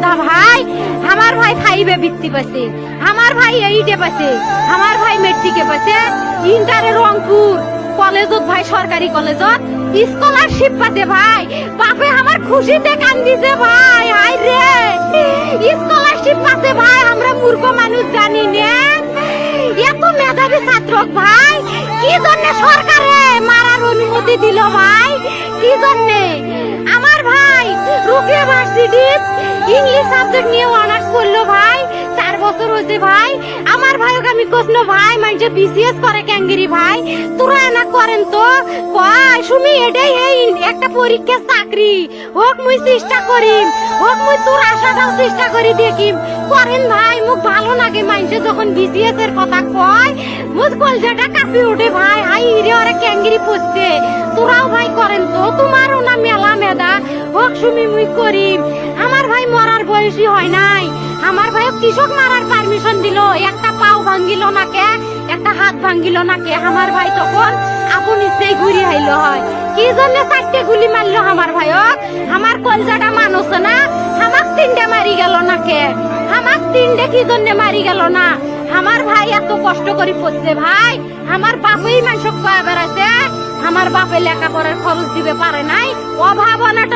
মেধা ভাই, আমার ভাই ফাইভে বৃত্তি পাচ্ছে আমার ভাই এইটে পাচ্ছে আমার ভাই মেট্রিকে পাচ্ছে ইন্টারে রংপুর কলেজত ভাই, সরকারি কলেজত। স্কলারশিপ পাতে ভাই। বাপে আমার খুশিতে কান্দিছে ভাই হাই রে। স্কলারশিপ পাতে ভাই, আমরা মূর্খ মানুষ জানি না। এত মেধাবী ছাত্র ভাই, কি জন্য সরকারে মারার অনুমতি দিল ভাই? কি জন্য? আমার ভাই রুকিয়া ভার্সিটি ইংলিশ সাবজেক্ট নিয়ে অনার্স করল ভাই, চার বছর হয়েছে ভাই। আমার ভাইকে আমি কৃষ্ণ ভাই মানে বিসিএস করে ক্যাঙ্গিরি ভাই। তোরা না করেন তো, কয়, সুমি, এটাই এই একটা পরীক্ষা চাকরি। হোক মুই চেষ্টা করিম, হোক মুই তোর আশাটাও চেষ্টা করি দেখিম। করেন ভাই মুখ ভালো লাগে মানুষে যখন বিসিএস এর কথা কয়, মুখ কলজাটা কাঁপি ওঠে ভাই। হাই রে, ওরা ক্যাঙ্গিরি পড়ছে তোরাও ভাই করেন তো, তোমারও না মেলা মেদা হোক সুমি, মুই করিম। আমার ভাই মরার হয় নাই। আমার ভাই কৃষক মারার পারমিশন দিল। একটা পাও ভাঙ্গিল না কে? একটা হাত ভাঙ্গিল না কে? আমার ভাই তখন আপন ইচ্ছেই ঘুরি হাইলো হয়। কি জন্য চারটে গুলি মারলো আমার ভাইক আমার কলজাটা মানুষ না। আমাক তিনটে মারি গেল না কে? আমাক তিনটে কি জন্য মারি গেল না? আমার ভাই এত কষ্ট করে পড়ছে ভাই। আমার বাপই মানুষ কয়ে বেড়াইছে। আমার বাপে লেখাপড়ার খরচ দিবে পারে নাই। অভাব অনাটন